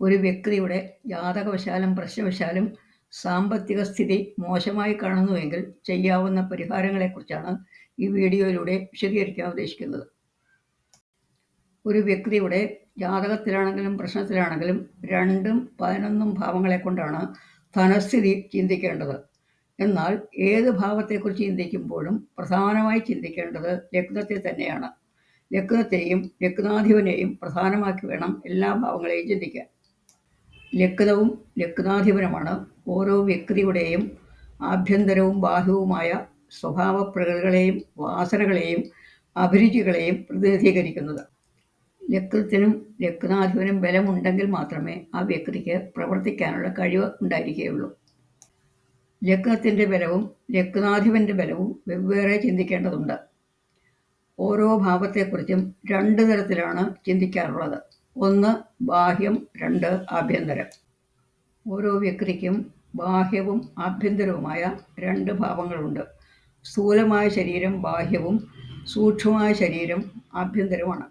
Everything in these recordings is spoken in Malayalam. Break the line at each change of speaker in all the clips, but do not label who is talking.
ഒരു വ്യക്തിയുടെ ജാതകവശാലും പ്രശ്നവശാലും സാമ്പത്തിക സ്ഥിതി മോശമായി കാണുന്നുവെങ്കിൽ ചെയ്യാവുന്ന പരിഹാരങ്ങളെക്കുറിച്ചാണ് ഈ വീഡിയോയിലൂടെ വിശദീകരിക്കാൻ ഉദ്ദേശിക്കുന്നത്. ഒരു വ്യക്തിയുടെ ജാതകത്തിലാണെങ്കിലും പ്രശ്നത്തിലാണെങ്കിലും രണ്ടും പതിനൊന്നും ഭാവങ്ങളെ കൊണ്ടാണ് ധനസ്ഥിതി ചിന്തിക്കേണ്ടത്. എന്നാൽ ഏത് ഭാവത്തെക്കുറിച്ച് ചിന്തിക്കുമ്പോഴും പ്രധാനമായി ചിന്തിക്കേണ്ടത് ലഗ്നത്തെ തന്നെയാണ്. ലഗ്നത്തെയും ലഗ്നാധിപനെയും പ്രധാനമാക്കി വേണം എല്ലാ ഭാവങ്ങളെയും ചിന്തിക്കാൻ. ലഗ്നവും ലക്നാധിപനുമാണ് ഓരോ വ്യക്തിയുടെയും ആഭ്യന്തരവും ബാഹ്യവുമായ സ്വഭാവ പ്രകൃതികളെയും വാസനകളെയും അഭിരുചികളെയും പ്രതിനിധീകരിക്കുന്നത്. ലക്തത്തിനും ലക്നാധിപനും ബലമുണ്ടെങ്കിൽ മാത്രമേ ആ വ്യക്തിക്ക് പ്രവർത്തിക്കാനുള്ള കഴിവ് ഉണ്ടായിരിക്കുകയുള്ളൂ. ലക്നത്തിന്റെ ബലവും ലക്നാധിപന്റെ ബലവും വെവ്വേറെ ചിന്തിക്കേണ്ടതുണ്ട്. ഓരോ ഭാവത്തെക്കുറിച്ചും രണ്ട് തരത്തിലാണ് ചിന്തിക്കാറുള്ളത്. ഒന്ന് ബാഹ്യം രണ്ട് ആഭ്യന്തരം. ഓരോ വ്യക്തിക്കും ബാഹ്യവും ആഭ്യന്തരവുമായ രണ്ട് ഭാവങ്ങളുണ്ട്. സ്ഥൂലമായ ശരീരം ബാഹ്യവും സൂക്ഷ്മമായ ശരീരം ആഭ്യന്തരവുമാണ്.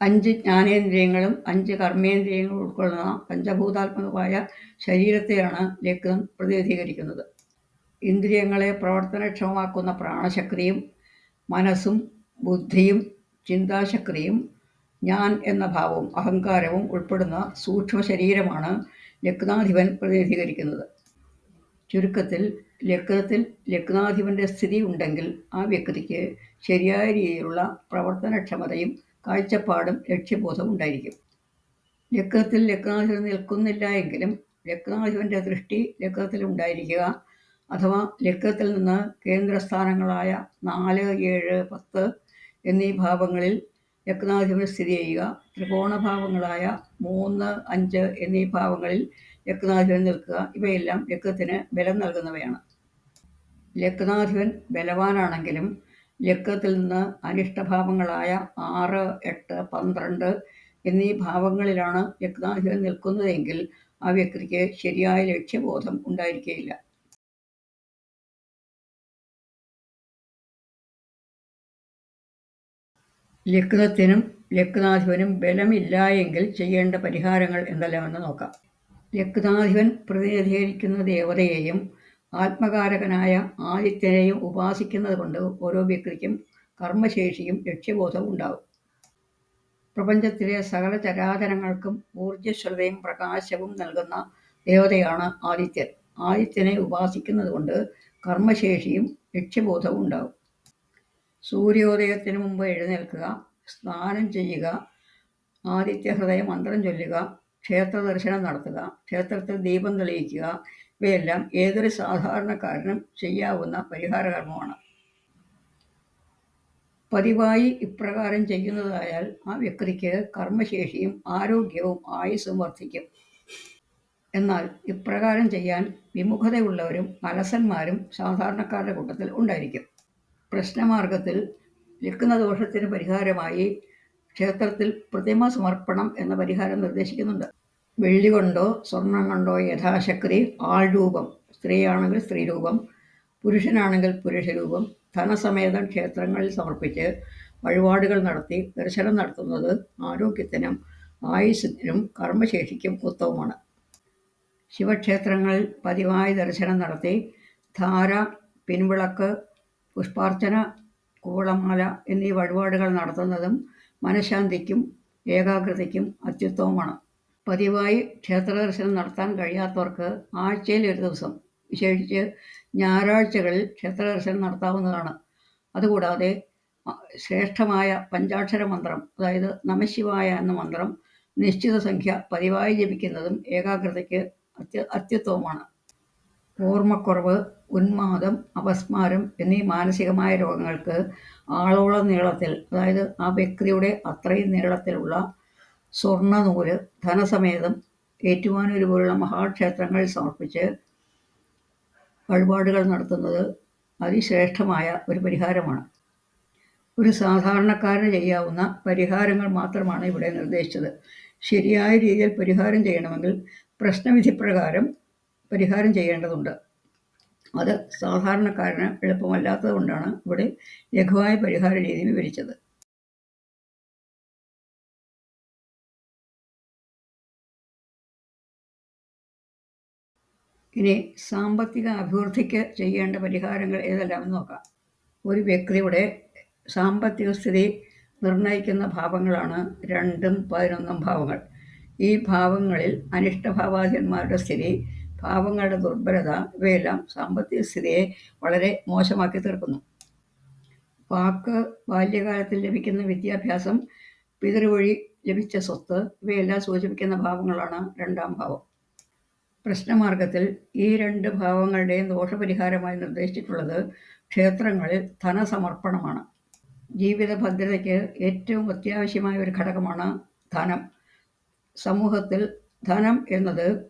അഞ്ച് ജ്ഞാനേന്ദ്രിയങ്ങളും അഞ്ച് കർമ്മേന്ദ്രിയങ്ങളും ഉൾക്കൊള്ളുന്ന പഞ്ചഭൂതാത്മകമായ ശരീരത്തെയാണ് ലഗ്നം പ്രതിനിധീകരിക്കുന്നത്. ഇന്ദ്രിയങ്ങളെ പ്രവർത്തനക്ഷമമാക്കുന്ന പ്രാണശക്തിയും മനസ്സും ബുദ്ധിയും ചിന്താശക്തിയും ഞാൻ എന്ന ഭാവവും അഹങ്കാരവും ഉൾപ്പെടുന്ന സൂക്ഷ്മ ശരീരമാണ് ലഗ്നാധിപൻ പ്രതിനിധീകരിക്കുന്നത്. ചുരുക്കത്തിൽ ലഗ്നത്തിൽ ലഗ്നാധിപന്റെ സ്ഥിതി ഉണ്ടെങ്കിൽ ആ വ്യക്തിക്ക് ശരിയായ രീതിയിലുള്ള പ്രവർത്തനക്ഷമതയും കാഴ്ചപ്പാടും ലക്ഷ്യബോധവും ഉണ്ടായിരിക്കും. ലഗ്നത്തിൽ ലഗ്നാധിപൻ നിൽക്കുന്നില്ല എങ്കിലും ലഗ്നാധിപന്റെ ദൃഷ്ടി ലഗ്നത്തിൽ ഉണ്ടായിരിക്കുക അഥവാ ലഗ്നത്തിൽ നിന്ന് കേന്ദ്രസ്ഥാനങ്ങളായ നാല് ഏഴ് പത്ത് എന്നീ ഭാവങ്ങളിൽ ലഗ്നാധിപൻ സ്ഥിതി ചെയ്യുക. ത്രികോണഭാവങ്ങളായ മൂന്ന് അഞ്ച് എന്നീ ഭാവങ്ങളിൽ ലഗ്നാധിപൻ നിൽക്കുക. ഇവയെല്ലാം ലഗ്നത്തിന് ബലം നൽകുന്നവയാണ്. ലഗ്നാധിപൻ ബലവാനാണെങ്കിലും ലഗ്നത്തിൽ നിന്ന് അനിഷ്ടഭാവങ്ങളായ ആറ് എട്ട് പന്ത്രണ്ട് എന്നീ ഭാവങ്ങളിലാണ് ലഗ്നാധിപൻ നിൽക്കുന്നതെങ്കിൽ ആ വ്യക്തിക്ക് ശരിയായ ലക്ഷ്യബോധം ഉണ്ടായിരിക്കുകയില്ല ലഗ്നത്തിനും ലഗ്നാധിപനും ബലമില്ലായെങ്കിൽ ചെയ്യേണ്ട പരിഹാരങ്ങൾ എന്തെല്ലാമെന്ന് നോക്കാം. ലഗ്നാധിപൻ പ്രതിനിധീകരിക്കുന്ന ദേവതയെയും ആത്മകാരകനായ ആദിത്യനെയും ഉപാസിക്കുന്നത് കൊണ്ട് ഓരോ വ്യക്തിക്കും കർമ്മശേഷിയും ലക്ഷ്യബോധവും ഉണ്ടാവും പ്രപഞ്ചത്തിലെ സകല ചരാചരങ്ങൾക്കും ഊർജസ്വലതയും പ്രകാശവും നൽകുന്ന ദേവതയാണ് ആദിത്യൻ. ആദിത്യനെ ഉപാസിക്കുന്നത് കൊണ്ട് കർമ്മശേഷിയും ലക്ഷ്യബോധവും ഉണ്ടാവും സൂര്യോദയത്തിന് മുമ്പ് എഴുന്നേൽക്കുക സ്നാനം ചെയ്യുക ആദിത്യഹൃദയ മന്ത്രം ചൊല്ലുക ക്ഷേത്ര ദർശനം നടത്തുക ക്ഷേത്രത്തിൽ ദീപം തെളിയിക്കുക ഇവയെല്ലാം ഏതൊരു സാധാരണക്കാരനും ചെയ്യാവുന്ന പരിഹാരകർമ്മമാണ്. പതിവായി ഇപ്രകാരം ചെയ്യുന്നതായാൽ ആ വ്യക്തിക്ക് കർമ്മശേഷിയും ആരോഗ്യവും ആയുസ്സും വർദ്ധിക്കും. എന്നാൽ ഇപ്രകാരം ചെയ്യാൻ വിമുഖതയുള്ളവരും അലസന്മാരും സാധാരണക്കാരുടെ കൂട്ടത്തിൽ ഉണ്ടായിരിക്കും. പ്രശ്നമാർഗത്തിൽ നിൽക്കുന്ന ദോഷത്തിന് പരിഹാരമായി ക്ഷേത്രത്തിൽ പ്രതിമ സമർപ്പണം എന്ന പരിഹാരം നിർദ്ദേശിക്കുന്നുണ്ട്. വെള്ളി കൊണ്ടോ സ്വർണം കൊണ്ടോ യഥാശക്തി ആൾരൂപം സ്ത്രീയാണെങ്കിൽ സ്ത്രീരൂപം പുരുഷനാണെങ്കിൽ പുരുഷരൂപം ധനസമേതം ക്ഷേത്രങ്ങളിൽ സമർപ്പിച്ച് വഴിപാടുകൾ നടത്തി ദർശനം നടത്തുന്നത് ആരോഗ്യത്തിനും ആയുസ്സിനും കർമ്മശേഷിക്കും ഉത്തമമാണ്. ശിവക്ഷേത്രങ്ങളിൽ പതിവായി ദർശനം നടത്തി ധാര പിൻവിളക്ക് പുഷ്പാർച്ചന കൂവളമാല എന്നീ വഴിപാടുകൾ നടത്തുന്നതും മനഃശാന്തിക്കും ഏകാഗ്രതയ്ക്കും അത്യുത്തമമാണ്. പതിവായി ക്ഷേത്രദർശനം നടത്താൻ കഴിയാത്തവർക്ക് ആഴ്ചയിൽ ഒരു ദിവസം വിശേഷിച്ച് ഞായറാഴ്ചകളിൽ ക്ഷേത്രദർശനം നടത്താവുന്നതാണ്. അതുകൂടാതെ ശ്രേഷ്ഠമായ പഞ്ചാക്ഷര മന്ത്രം അതായത് നമശിവായ എന്ന മന്ത്രം നിശ്ചിത സംഖ്യ പതിവായി ജപിക്കുന്നതും ഏകാഗ്രതയ്ക്ക് അത്യ അത്യുത്തമമാണ്. ഓർമ്മക്കുറവ് ഉന്മാദം അപസ്മാരം എന്നീ മാനസികമായ രോഗങ്ങൾക്ക് ആളോളം നീളത്തിൽ അതായത് ആ വ്യക്തിയുടെ അത്രയും നീളത്തിലുള്ള സ്വർണനൂൽ ധനസമേതം ഏറ്റുമാനൂർ പോലുള്ള മഹാക്ഷേത്രങ്ങൾ സമർപ്പിച്ച് വഴിപാടുകൾ നടത്തുന്നത് അതിശ്രേഷ്ഠമായ ഒരു പരിഹാരമാണ്. ഒരു സാധാരണക്കാരന് ചെയ്യാവുന്ന പരിഹാരങ്ങൾ മാത്രമാണ് ഇവിടെ നിർദ്ദേശിച്ചത്. ശരിയായ രീതിയിൽ പരിഹാരം ചെയ്യണമെങ്കിൽ പ്രശ്നവിധി പ്രകാരം പരിഹാരം ചെയ്യേണ്ടതുണ്ട്. അത് സാധാരണക്കാരന് എളുപ്പമല്ലാത്തതുകൊണ്ടാണ് ഇവിടെ ലഘുവായ പരിഹാര രീതി വിവരിച്ചത്. ഇനി സാമ്പത്തിക അഭിവൃദ്ധിക്ക് ചെയ്യേണ്ട പരിഹാരങ്ങൾ ഏതെല്ലാമെന്ന് നോക്കാം. ഒരു വ്യക്തിയുടെ സാമ്പത്തിക സ്ഥിതി നിർണയിക്കുന്ന ഭാവങ്ങളാണ് രണ്ടും പതിനൊന്നും ഭാവങ്ങൾ. ഈ ഭാവങ്ങളിൽ അനിഷ്ടഭാവാധീന്മാരുടെ സ്ഥിതി ഭാവങ്ങളുടെ ദുർബലത ഇവയെല്ലാം സാമ്പത്തിക സ്ഥിതിയെ വളരെ മോശമാക്കി തീർക്കുന്നു. പാക്ക് ബാല്യകാലത്തിൽ ലഭിക്കുന്ന വിദ്യാഭ്യാസം പിതൃവഴി ലഭിച്ച സ്വത്ത് ഇവയെല്ലാം സൂചിപ്പിക്കുന്ന ഭാവങ്ങളാണ് രണ്ടാം ഭാവം. പ്രശ്നമാർഗത്തിൽ ഈ രണ്ട് ഭാവങ്ങളുടെയും ദോഷപരിഹാരമായി നിർദ്ദേശിച്ചിട്ടുള്ളത് ക്ഷേത്രങ്ങളിൽ ധനസമർപ്പണമാണ്. ജീവിത ഭദ്രതയ്ക്ക് ഏറ്റവും അത്യാവശ്യമായ ഒരു ഘടകമാണ് ധനം. സമൂഹത്തിൽ ധനം എന്നത്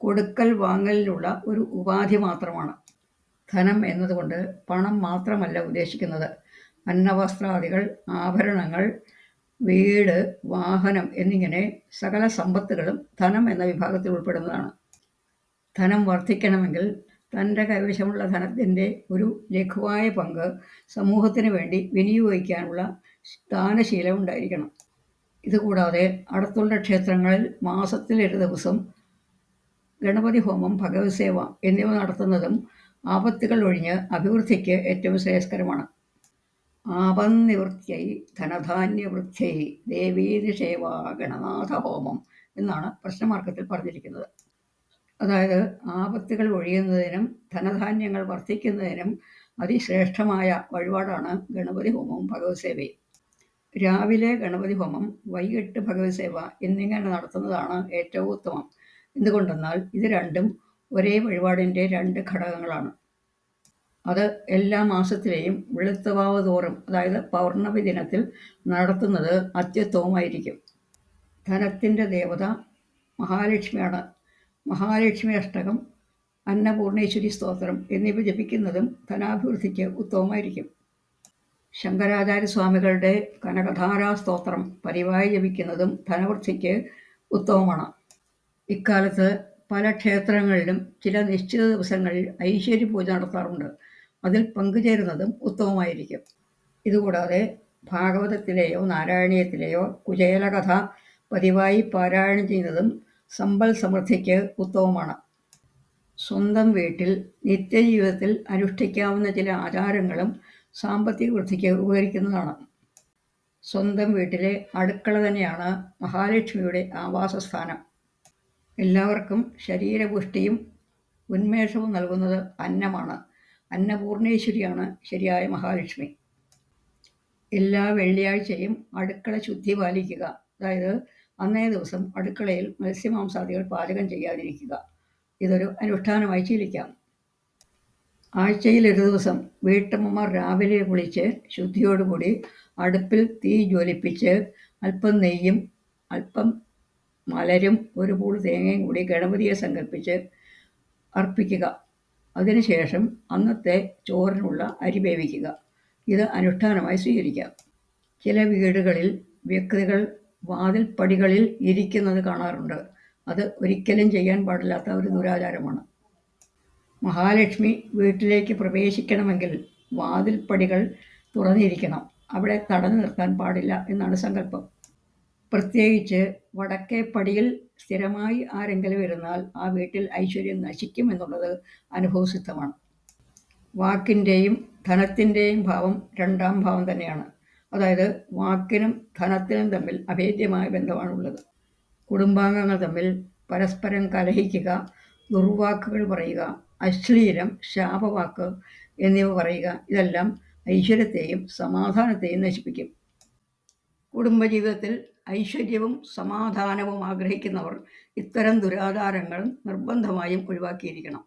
കൊടുക്കൽ വാങ്ങലിനുള്ള ഒരു ഉപാധി മാത്രമാണ്. ധനം എന്നതുകൊണ്ട് പണം മാത്രമല്ല ഉദ്ദേശിക്കുന്നത്. അന്നവസ്ത്രാദികൾ ആഭരണങ്ങൾ വീട് വാഹനം എന്നിങ്ങനെ സകല സമ്പത്തുകളും ധനം എന്ന വിഭാഗത്തിൽ ഉൾപ്പെടുന്നതാണ്. ധനം വർദ്ധിക്കണമെങ്കിൽ തന്റെ കൈവശമുള്ള ധനത്തിന്റെ ഒരു ലഘുവായ പങ്ക് സമൂഹത്തിന് വേണ്ടി വിനിയോഗിക്കാനുള്ള ദാനശീലം ഉണ്ടായിരിക്കണം. ഇതുകൂടാതെ അടുത്തുള്ള ക്ഷേത്രങ്ങളിൽ മാസത്തിൽ ഒരു ദിവസം ഗണപതി ഹോമം ഭഗവത് സേവ എന്നിവ നടത്തുന്നതും ആപത്തുകൾ ഒഴിഞ്ഞ് അഭിവൃദ്ധിക്ക് ഏറ്റവും ശ്രേയസ്കരമാണ്. ആപന്നിവൃത്തിയൈ ധനധാന്യവൃദ്ധ്യൈ ദേവീനിഷേവ ഗണനാഥ ഹോമം എന്നാണ് പ്രശ്നമാർഗത്തിൽ പറഞ്ഞിരിക്കുന്നത്. അതായത് ആപത്തുകൾ ഒഴിയുന്നതിനും ധനധാന്യങ്ങൾ വർദ്ധിക്കുന്നതിനും അതിശ്രേഷ്ഠമായ വഴിപാടാണ് ഗണപതി ഹോമവും ഭഗവത് സേവയും. രാവിലെ ഗണപതി ഹോമം വൈകിട്ട് ഭഗവത് സേവ എന്നിങ്ങനെ നടത്തുന്നതാണ് ഏറ്റവും ഉത്തമം. എന്തുകൊണ്ടെന്നാൽ ഇത് രണ്ടും ഒരേ വഴിപാടിന്റെ രണ്ട് ഘടകങ്ങളാണ്. അത് എല്ലാ മാസത്തിലെയും വെളുത്തവാവ് തോറും അതായത് പൗർണമി ദിനത്തിൽ നടത്തുന്നത് അത്യത്വമായിരിക്കും ധനത്തിന്റെ ദേവത മഹാലക്ഷ്മിയാണ്. മഹാലക്ഷ്മി അഷ്ടകം അന്നപൂർണേശ്വരി സ്തോത്രം എന്നിവ ജപിക്കുന്നതും ധനാഭിവൃദ്ധിക്ക് ഉത്തമമായിരിക്കും. ശങ്കരാചാര്യസ്വാമികളുടെ കനകധാരാ സ്തോത്രം പതിവായി ജപിക്കുന്നതും ധനവൃദ്ധിക്ക് ഉത്തമമാണ്. ഇക്കാലത്ത് പല ക്ഷേത്രങ്ങളിലും ചില നിശ്ചിത ദിവസങ്ങളിൽ ഐശ്വര്യ പൂജ നടത്താറുണ്ട്. അതിൽ പങ്കുചേരുന്നതും ഉത്തമമായിരിക്കും. ഇതുകൂടാതെ ഭാഗവതത്തിലെയോ നാരായണീയത്തിലെയോ കുചേലകഥ പതിവായി പാരായണം ചെയ്യുന്നതും സമ്പൽ സമൃദ്ധിക്ക് ഉത്തമമാണ്. സ്വന്തം വീട്ടിൽ നിത്യജീവിതത്തിൽ അനുഷ്ഠിക്കാവുന്ന ചില ആചാരങ്ങളും സാമ്പത്തിക വൃദ്ധിക്ക് ഉപകരിക്കുന്നതാണ്. സ്വന്തം വീട്ടിലെ അടുക്കള തന്നെയാണ് മഹാലക്ഷ്മിയുടെ ആവാസസ്ഥാനം. എല്ലാവർക്കും ശരീരപുഷ്ടിയും ഉന്മേഷവും നൽകുന്നത് അന്നമാണ്. അന്നപൂർണേശ്വരിയാണ് ശരിയായ മഹാലക്ഷ്മി. എല്ലാ വെള്ളിയാഴ്ചയും അടുക്കള ശുദ്ധി പാലിക്കുക. അതായത് അന്നേ ദിവസം അടുക്കളയിൽ മത്സ്യമാംസാദികൾ പാചകം ചെയ്യാതിരിക്കുക. ഇതൊരു അനുഷ്ഠാനമായി ശീലിക്കാം. ആഴ്ചയിൽ ഒരു ദിവസം വീട്ടമ്മമാർ രാവിലെ കുളിച്ച് ശുദ്ധിയോടുകൂടി അടുപ്പിൽ തീ ജ്വലിപ്പിച്ച് അല്പം നെയ്യും അല്പം മലരും ഒരു പൂൾ തേങ്ങയും കൂടി ഗണപതിയെ സങ്കല്പിച്ച് അർപ്പിക്കുക. അതിനുശേഷം അന്നത്തെ ചോറിനുള്ള അരി വേവിക്കുക. ഇത് അനുഷ്ഠാനമായി സ്വീകരിക്കാം. ചില വീടുകളിൽ വ്യക്തികൾ വാതിൽപ്പടികളിൽ ഇരിക്കുന്നത് കാണാറുണ്ട്. അത് ഒരിക്കലും ചെയ്യാൻ പാടില്ലാത്ത ഒരു ദുരാചാരമാണ്. മഹാലക്ഷ്മി വീട്ടിലേക്ക് പ്രവേശിക്കണമെങ്കിൽ വാതിൽപ്പടികൾ തുറന്നിരിക്കണം. അവിടെ തടഞ്ഞു നിർത്താൻ പാടില്ല എന്നാണ് സങ്കല്പം. പ്രത്യേകിച്ച് വടക്കേ പടിയിൽ സ്ഥിരമായി ആരെങ്കിലും ഇരുന്നാൽ ആ വീട്ടിൽ ഐശ്വര്യം നശിക്കും എന്നുള്ളത് അനുഭവസിദ്ധമാണ്. വാക്കിന്റെയും ധനത്തിന്റെയും ഭാവം രണ്ടാം ഭാവം തന്നെയാണ്. അതായത് വാക്കിനും ധനത്തിനും തമ്മിൽ അഭേദ്യമായ ബന്ധമാണുള്ളത്. കുടുംബാംഗങ്ങൾ തമ്മിൽ പരസ്പരം കലഹിക്കുക ദുർവാക്കുകൾ പറയുക അശ്ലീലം ശാപവാക്ക് എന്നിവ പറയുക ഇതെല്ലാം ഐശ്വര്യത്തെയും സമാധാനത്തെയും നശിപ്പിക്കും. കുടുംബജീവിതത്തിൽ ഐശ്വര്യവും സമാധാനവും ആഗ്രഹിക്കുന്നവർ ഇത്തരം ദുരാചാരങ്ങൾ നിർബന്ധമായും ഒഴിവാക്കിയിരിക്കണം.